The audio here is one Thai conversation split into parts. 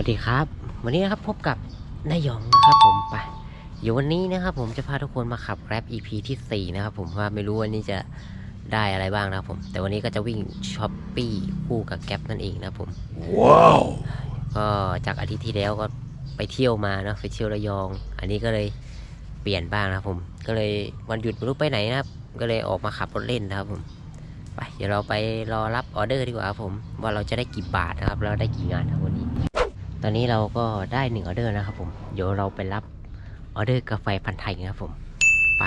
วัสดีครับ วันนี้นะครับพบกับนายหยองนะครับผมไปเดี๋ยววันนี้นะครับผมจะพาทุกคนมาขับ Grab EP ที่ 4 นะครับผมว่าไม่รู้วันนี้จะได้อะไรบ้างนะครับผม แต่วันนี้ก็จะวิ่งช้อปปี้คู่กับแก๊ปนั่นเองนะครับผมว้าวก็จากอาทิตย์ที่แล้วก็ไปเที่ยวมาเนาะไปเที่ยวระยอง อันนี้ก็เลยเปลี่ยนบ้างนะครับผม ก็เลยวันหยุดไม่รู้ไปไหนนะครับ ก็เลยออกมาขับรถเล่นนะครับผมไปเดี๋ยวเราไปรอรับออเดอร์ดีกว่าครับผมว่าเราจะได้กี่บาทนะครับแล้วได้กี่งานครับวันนี้ ตอนนี้เราก็ได้หนึ่งออเดอร์นะครับผมเดี๋ยวเราไปรับออเดอร์กาแฟพันธุ์ไทยนะครับผม ไป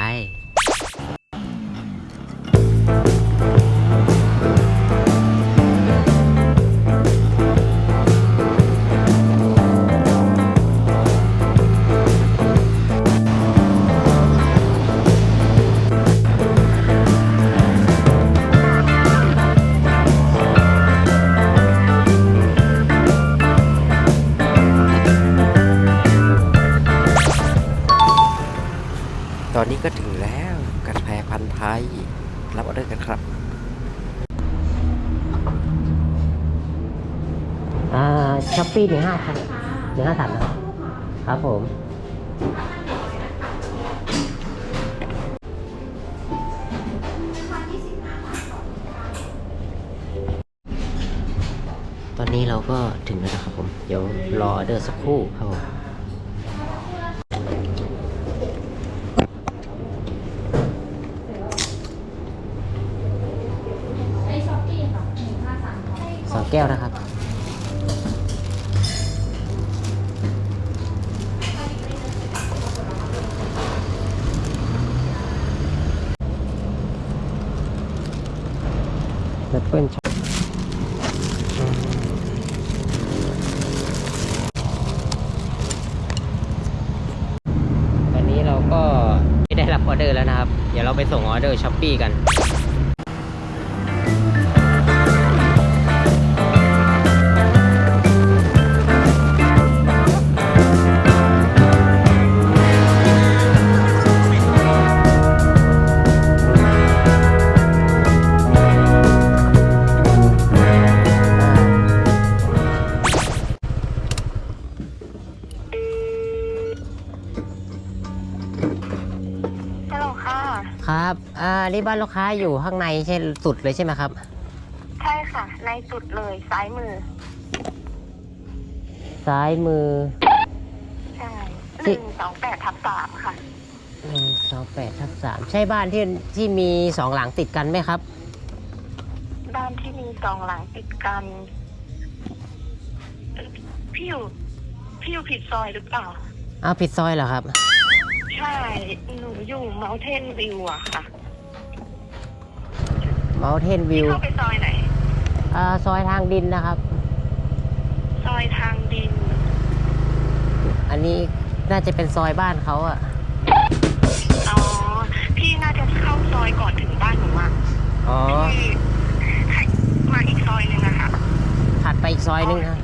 ปปี้หนึ่งห้าพันหนึ่งห้าสามนะครับครับผมตอนนี้เราก็ถึงแล้วนะครับผม เดี๋ยวรอออเดอร์สักครู่ครับผม เปิลช็อปตอนนี้เราก็ไม่ได้รับออเดอร์แล้วนะครับ เดี๋ยวเราไปส่งออเดอร์ช้อปปี้กัน ครับ อ่า นี่บ้านลูกค้าอยู่ข้างในใช่สุดเลยใช่ไหมครับ ใช่ค่ะ ในสุดเลยซ้ายมือ ซ้ายมือ ใช่หที่นึ่งสองแปดทับสามค่ะหนึ่งสองแปดทับสามใช่บ้านที่ที่มีสองหลังติดกันไหมครับ บ้านที่มีสองหลังติดกันเอ่อพี่อยู่พี่อยู่ผิดซอยหรือเปล่าอ้าวผิดซอยเหรอครับ ใช่ หนูอยู่เม t เทนวิวอะค่ะ Mountain พี่ View เข้าไปซอยไหนอ่าซอยทางดินนะครับ ซอยทางดิน อันนี้น่าจะเป็นซอยบ้านเขาอะอ๋อ พี่น่าจะเข้าซอยก่อนถึงบ้านหนูอะอ๋อพี่มาอีกซอยหนึ่งอะค่ะถัดไปอีกซอยนึงครับ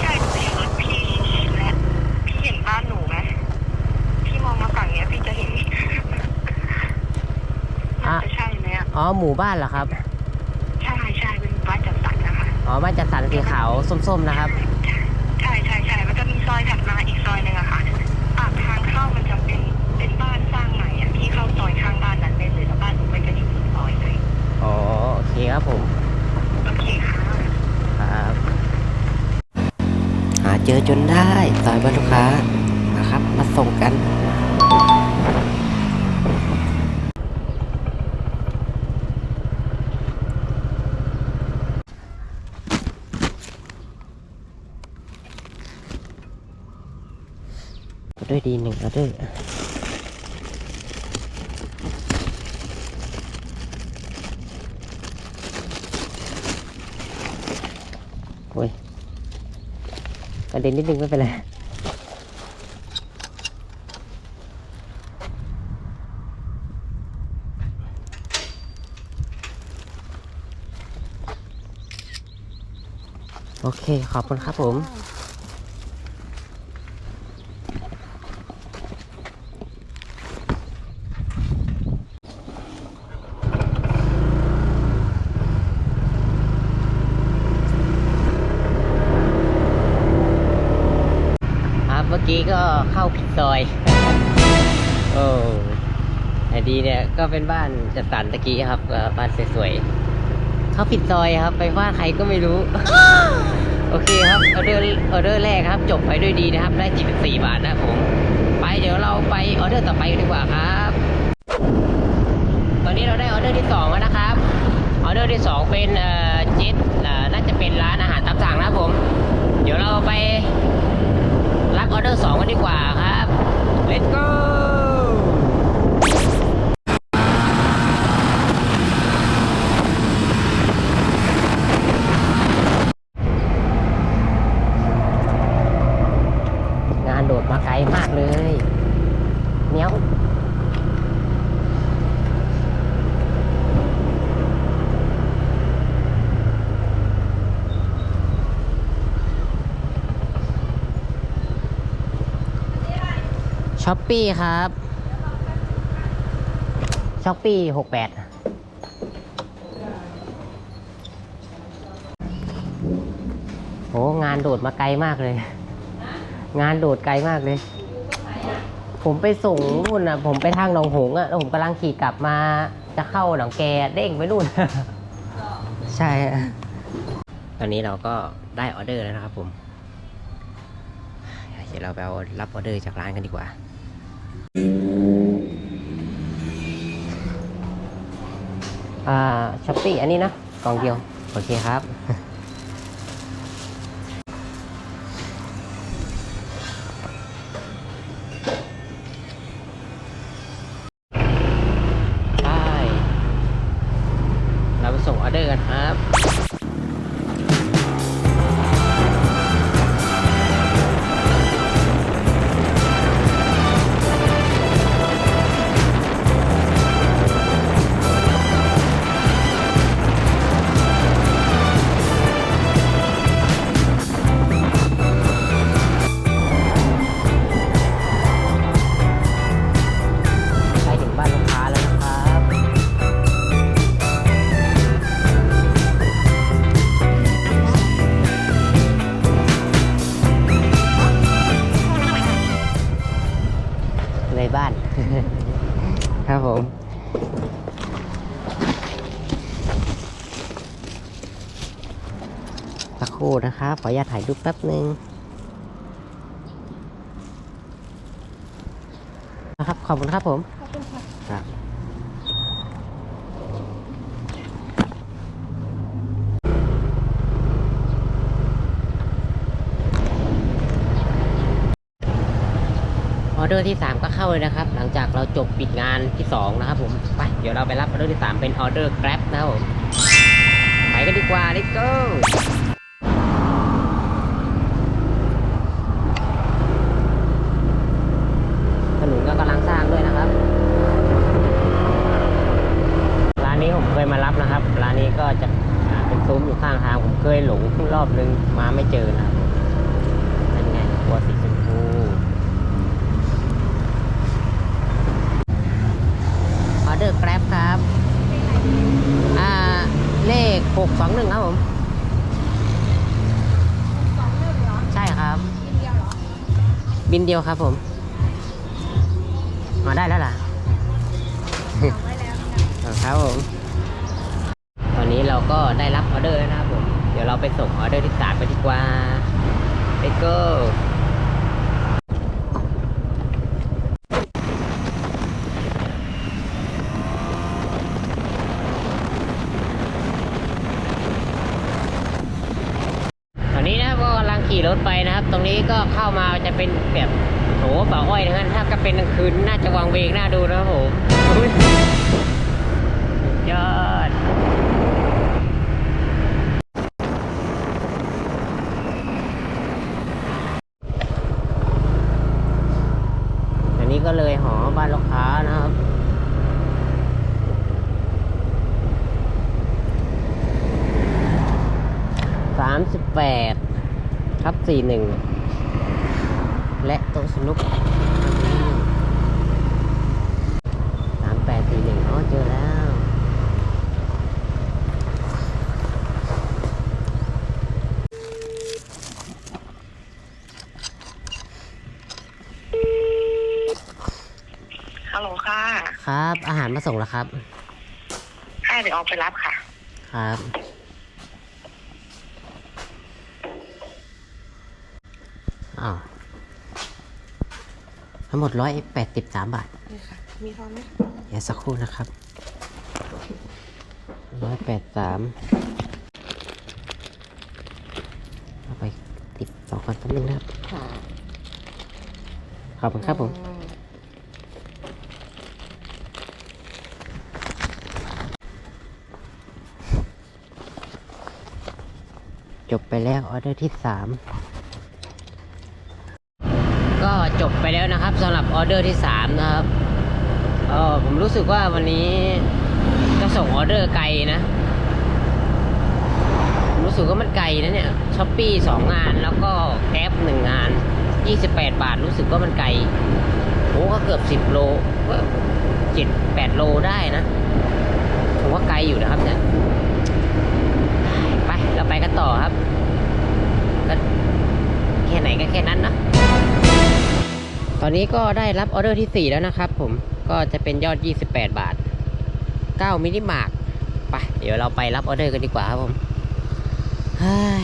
ใช่หนูเห็นรถพี่และพี่เห็นบ้านหนูไหมพี่มองมาฝั่งเนี้ย พี่จะเห็น อะ น่าจะใช่ไหม อะอ๋อหมู่บ้านเหรอครับ ใช่ใช่เป็นบ้านจัดสรรนะคะอ๋อบ้านจัดสรรสีขาวส้มๆนะครับ ใช่ใช่ใช่มันจะมีซอยถัดมาอีกซอยหนึ่งอะค่ะปากทางเข้ามันจะเป็นเป็นบ้านสร้างใหม่อะพี่เข้าซอยข้างบ้านนั้นได้เลยแล้วบ้านหนูมันจะอยู่ในซอยเลยอ๋อโอเคครับผมโอเคค่ะครับหาเจอจนได้ซอยบ้านลูกค้านะครับ มาส่งกัน ด้วยดีหนึ่งออเดอร์โอ้ยกระเด็นนิดนึงไม่เป็นไรโอเค ขอบคุณครับผม ก็เป็นบ้านจัดสรรตะกี้ครับบ้านสวยๆเขาผิดซอยครับ ไปบ้าใครก็ไม่รู้ โอเคครับออเดอร์ออเดอร์แรกครับ จบไปด้วยดีนะครับ ได้ 74 บาทนะผม ไปเดี๋ยวเราไปออเดอร์ต่อไปดีกว่าครับ ตอนนี้เราได้ออเดอร์ที่สองแล้วนะครับออเดอร์ที่สองเป็นเอ่อจ็ตน่าจะเป็นร้านอาหารตามสั่งนะผม เดี๋ยวเราไปรับออเดอร์สองกันดีกว่าครับ let's go งานโดดมาไกลมากเลยเนี้ยว ช้อปปี้ครับช้อปปี้หกแปดโหงานโดดมาไกลมากเลย งานโดดไกลมากเลย ผมไปส่งนู่นนะผมไปทางหนองหงส์อะแล้วผมกำลังขี่กลับมาจะเข้าหนองแกเด้งไปนู่น ใช่อะตอนนี้เราก็ได้ออเดอร์แล้วนะครับผม เดี๋ยวเราไปเอารับออเดอร์จากร้านกันดีกว่า อ่าช้อปปี้อันนี้นะกล่องเดียว โอเคครับ ได้เราไปส่งออเดอร์กันครับ นะครับ ขออนุญาตถ่ายรูปแป๊บหนึ่งนะครับ ขอบคุณครับผมขอบคุณค่ะครับออเดอร์ที่ 3 ก็เข้าเลยนะครับ หลังจากเราจบปิดงานที่ 2 นะครับผมไปเดี๋ยวเราไปรับออเดอร์ที่ 3 เป็นออเดอร์ Grab นะครับผมไปกันดีกว่า let's go ถนนก็กำลังสร้างด้วยนะครับ ร้านนี้ผมเคยมารับนะครับ ร้านนี้ก็จะอ่าเป็นซุ้มอยู่ข้างทาง ผมเคยหลงรอบนึงมาไม่เจอนะครับเป็นไงตัวสีชมพูออเดอร์แกร็บครับ อ่า เลข หกสองหนึ่งครับผมใช่ครับ บินเดียวครับผมมาได้แล้วล่ะครับผมตอนนี้เราก็ได้รับออเดอร์นะครับผม เดี๋ยวเราไปส่งออเดอร์ที่สามไปดีกว่า Let's go ตอนนี้นะครับก็กำลังขี่รถไปนะครับ ตรงนี้ ก็เข้ามาจะเป็นแบบโหป่าอ้อยนะครับถ้าก็เป็นกลางคืนน่าจะวางเวงน่าดูนะครับผมยอดอันนี้ก็เลยหอบ้านลูกค้านะครับสามสิบแปดทับสี่หนึ่ง และโต๊ะสนุกสามแปดสี่หนึ่งอ๋อเจอแล้ว ฮัลโหลค่ะ ครับ อาหารมาส่งแล้วครับ ค่ะ เดี๋ยวออกไปรับค่ะ ครับ ทั้งหมดร้อยแปดสิบสามบาท นี่ค่ะ มีทอนไหมเดี๋ยวสักครู่นะครับร้อยแปดสามเอาไปติดสองคนแป๊บนึงนะครับ ค่ะขอบคุณครับผม จบไปแล้วออเดอร์ที่สามก็ จบไปแล้วนะครับสำหรับออเดอร์ที่สามนะครับเออผมรู้สึกว่าวันนี้จะส่งออเดอร์ไกลนะรู้สึกว่ามันไกลนะเนี่ยช้อปปี้สองงานแล้วก็แก๊ปหนึ่งงาน 28 บาทรู้สึกว่ามันไกลโอ้ก็เกือบ 10 โลก็เจ็ดแปดโลได้นะผมว่าไกลอยู่นะครับเนี่ยไปเราไปกันต่อครับก็แค่ไหนก็แค่นั้นนะ ตอนนี้ก็ได้รับออเดอร์ที่ 4 แล้วนะครับผมก็จะเป็นยอด 28 บาท 9 มินิมาร์กไปเดี๋ยวเราไปรับออเดอร์กันดีกว่าครับผมเฮ้ย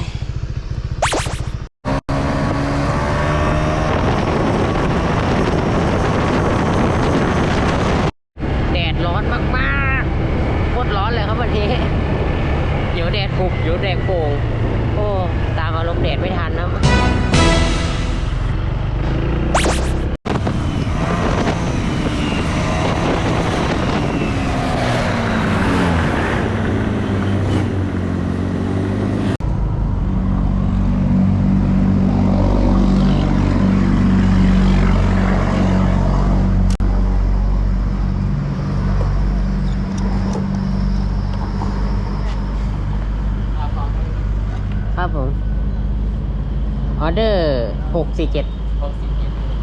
เดอร์หกสี่เจ็ด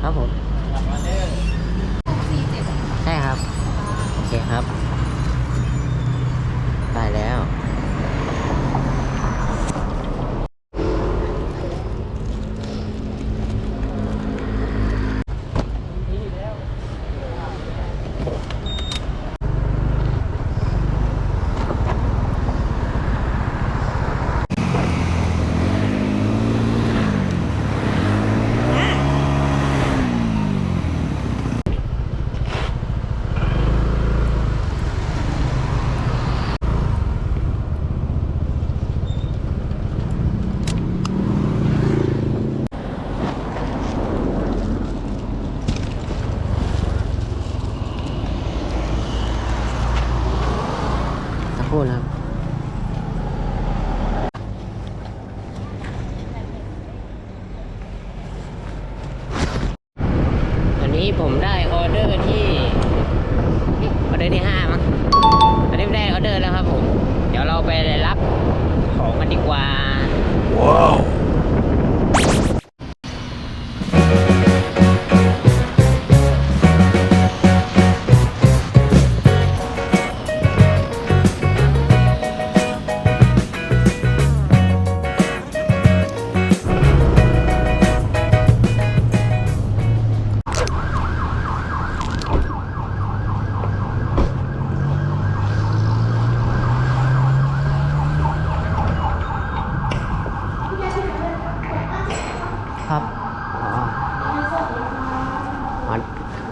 ครับผมใช่ครับ โอเคครับ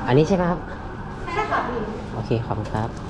อันนี้ใช่ไหมครับ ใช่ค่ะพี่ โอเค ขอบคุณครับ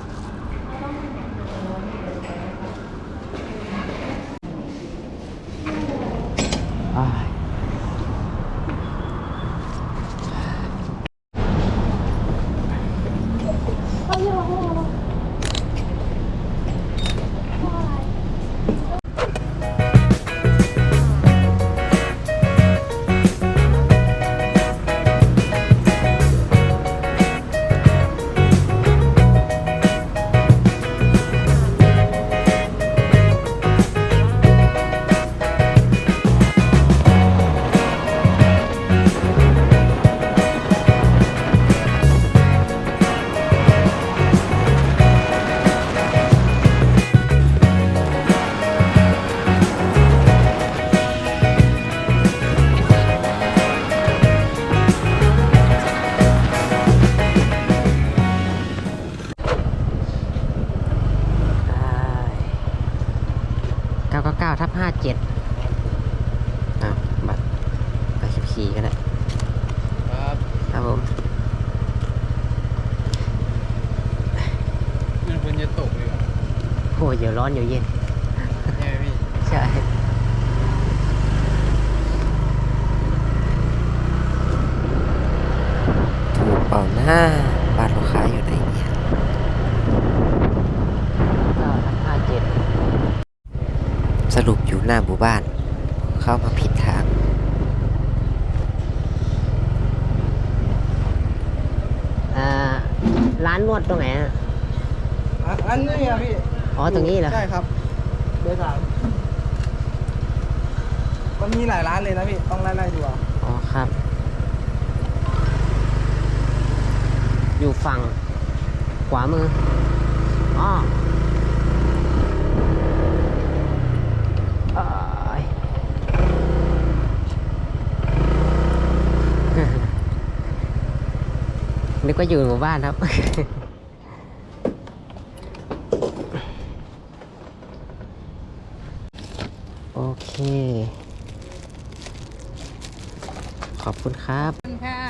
ร้อนเดี๋ยวเย็นใช่ไหมพี่ใช่ถูกเปล่าหน้าบ้านลูกค้าอยู่ไหนเนี่ยก็ห้าเจ็ดสรุปอยู่หน้าหมู่บ้าน เข้ามาผิดทางอ่าร้านนวดตรงไหนอะอะอันนี้อะพี่ อ๋อตรงนี้เหรอ ใช่ครับเบอร์สามมันมีหลายร้านเลยนะพี่ ต้องไล่ๆดูเอาอ๋อครับ อยู่ฝั่ง ขวามืออ๋อเอ้ย นึกว่าอยู่หมู่บ้านครับ โอเค ขอบคุณครับคุณค่ะ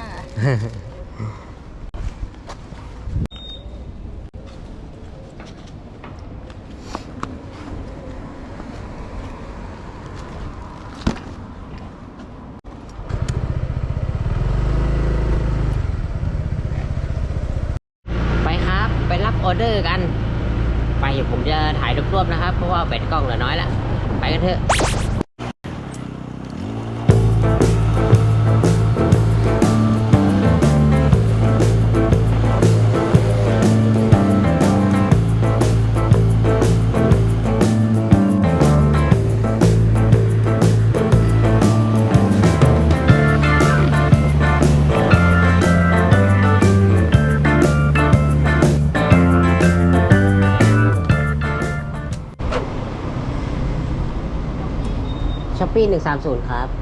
ปปี้หนึ่งสามศูนย์ครับ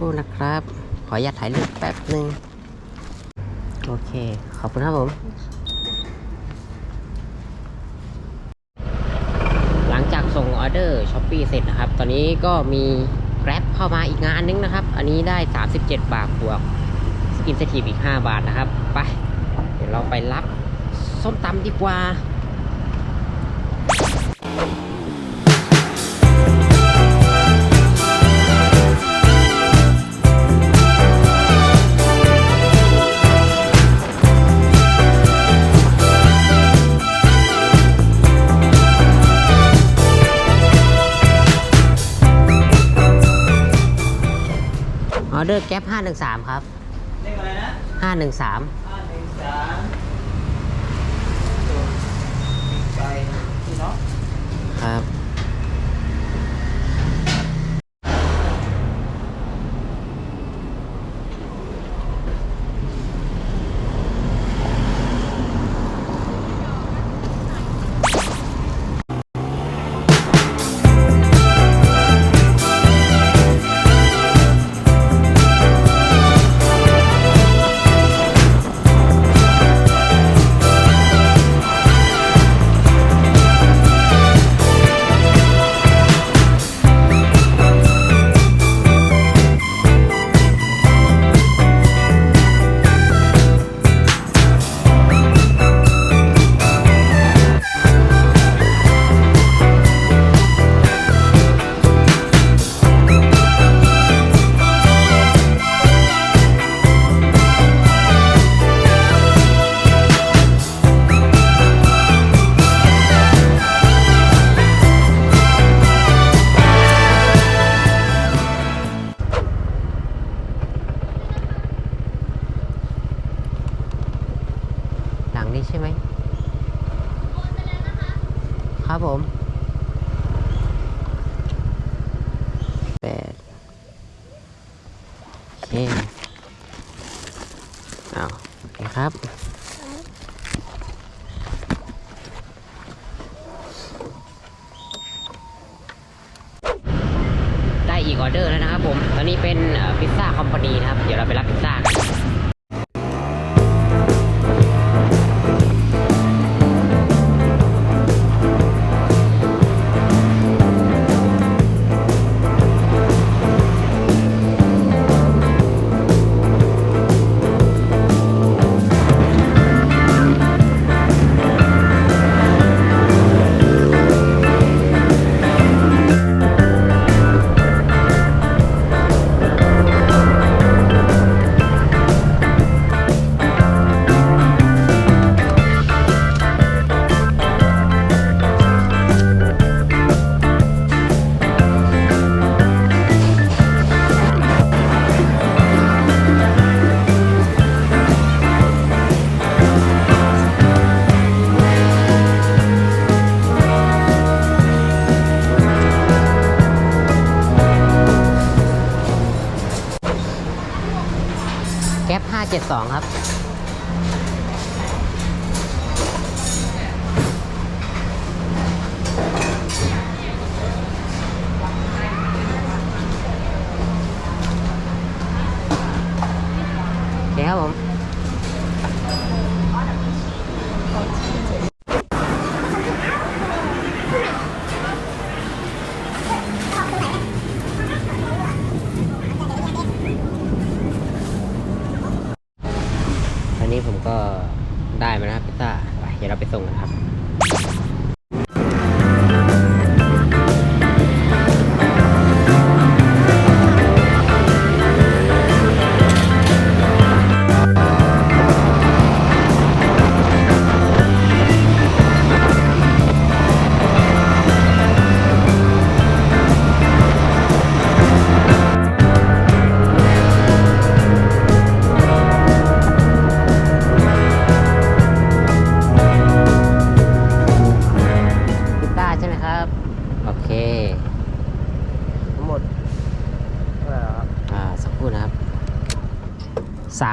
รู่นะครับ ขออนุญาตถ่ายรูปแป๊บหนึ่งโอเค ขอบคุณครับผม หลังจากส่งออเดอร์ช้อปปี้เสร็จนะครับ ตอนนี้ก็มี Grab เข้ามาอีกงานนึงนะครับ อันนี้ได้ 37 บาทบวกสกินเซทีฟอีก 5 บาทนะครับ ไป เดี๋ยวเราไปรับส้มตำดีกว่า เดอร์แก๊ป513ครับเลขอะไรนะ513ห้าหนึ่งสามไปที่เนาะครับ นะครับ เดี๋ยวเราไปรับพิซซ่ากัน 772 ครับ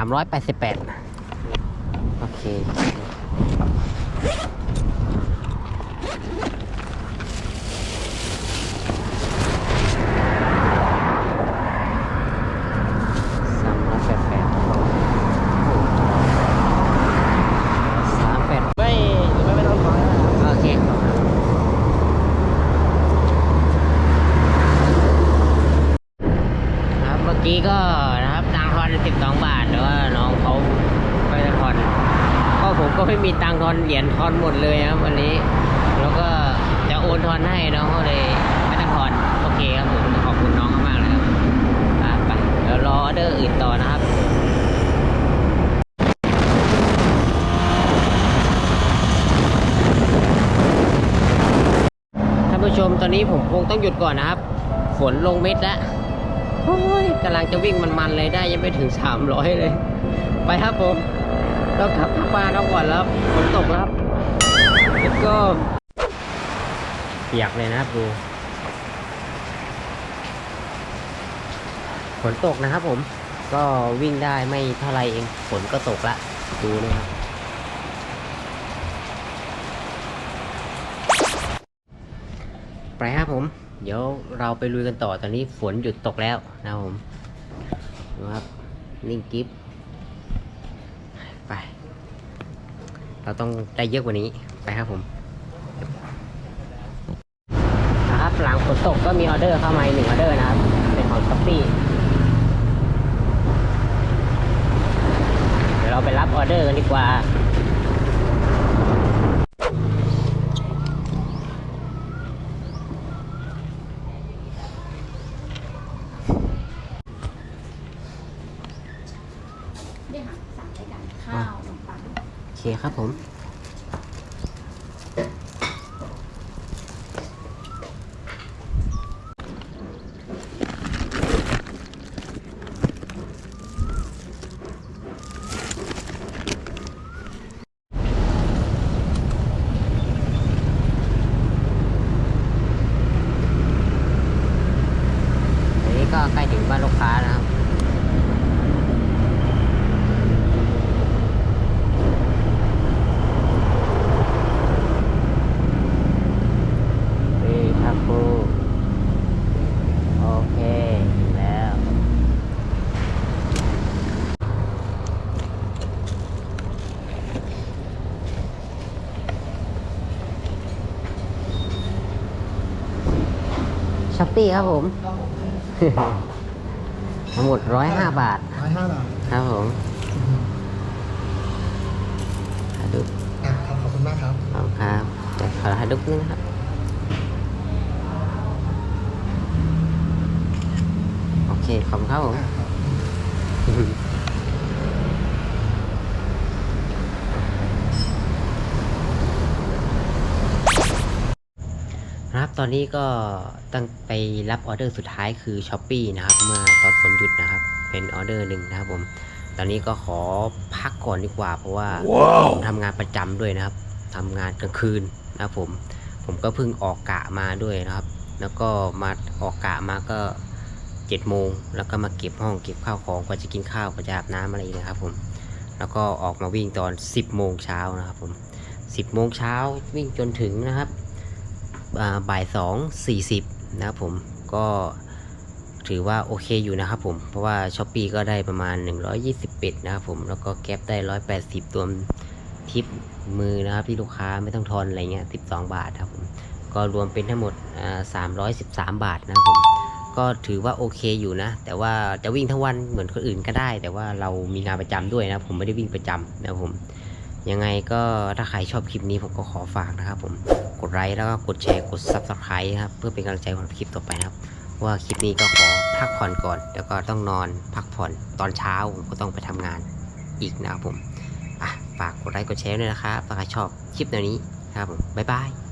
388 อนเหรียญทอนหมดเลยครับวันนี้ แล้วก็จะโอนทอนให้น้องเขาเลยไม่ต้องทอนโอเคครับผมขอบคุณน้องมากเลยครับไปเดี๋ยวรอออเดอร์อื่นต่อนะครับท่านผู้ชมตอนนี้ผมคงต้องหยุดก่อนนะครับ ฝนลงเม็ดแล้วกำลังจะวิ่งมันๆเลยได้ยังไม่ถึง 300 เลย ไปครับผม เรากลับบ้านเราก่อนแล้วฝนตกแล้วครับแล้วก็เปียกเลยนะครับดูฝนตกนะครับผมก็วิ่งได้ไม่เท่าไรเองฝนก็ตกละดูนะครับไปครับผม เดี๋ยวเราไปลุยกันต่อตอนนี้ฝนหยุดตกแล้วนะครับผมดูครับนิ่งกิฟไป เราต้องได้เยอะกว่านี้ไปครับผมนะครับหลังฝนตกก็มีออเดอร์เข้ามาหนึ่งออเดอร์นะครับ เป็นของช้อปปี้เดี๋ยวเราไปรับออเดอร์กันดีกว่า ได้ค่ะสั่งได้กันข้าวขนมปัง ครับผม ช้อปปี้ครับผม ทั้งหมดร้อยห้าบาท ร้อยห้าบาทครับผมถ่ายรูปอะครับขอบคุณมากครับขอบคุณครับเดี๋ยวขอถ่ายรูปนึงนะครับ โอเค ขอบคุณครับผม อะครับ ครับ ตอนนี้ก็ตั้งไปรับออเดอร์สุดท้ายคือ s h อ p e e นะครับ เมื่อตอนฝนหยุดนะครับ เป็นออเดอร์หนึ่งนะครับผม ตอนนี้ก็ขอพักก่อนดีกว่า เพราะว่าผมทำงานประจำด้วยนะครับทำงานกลางคืนนะครับผม ผมก็เพิ่งออกกะมาด้วยนะครับ แล้วก็มาออกกะมาก็เจ็ดโมง แล้วก็มาเก็บห้องเก็บข้าวของกว่าจะกินข้าวกว่าจะอาบน้ำอะไรอีกนะครับผม แล้วก็ออกมาวิ่งตอน 10โมงเช้านะครับผม10โมงเช้าวิ่งจนถึงนะครับอ่า บ่ายสองสี่สิบนะครับผมก็ถือว่าโอเคอยู่นะครับผม เพราะว่าช้อปปีก็ได้ประมาณ 121นะครับผม แล้วก็แก๊ปได้ 180 ตัวทิปมือนะครับที่ลูกค้าไม่ต้องทอนอะไรเงี้ย 12 บาทครับผม ก็รวมเป็นทั้งหมดอ่า313 บาทนะครับผม ก็ถือว่าโอเคอยู่นะ แต่ว่าจะวิ่งทั้งวันเหมือนคนอื่นก็ได้ แต่ว่าเรามีงานประจำด้วยนะผมไม่ได้วิ่งประจำนะครับผม ยังไงก็ถ้าใครชอบคลิปนี้ผมก็ขอฝากนะครับ ผมกดไลค์แล้วก็กดแชร์กด Subscribe ครับเพื่อเป็นกำลังใจของคลิปต่อไปนะครับ ว่าคลิปนี้ก็ขอพักผ่อนก่อน แล้วก็ต้องนอนพักผ่อนตอนเช้าผมก็ต้องไปทำงานอีกนะครับผมอะฝากกดไลค์กดแชร์ด้วยนะครับถ้าใครชอบคลิปแนวนี้นะครับผมบ๊ายบาย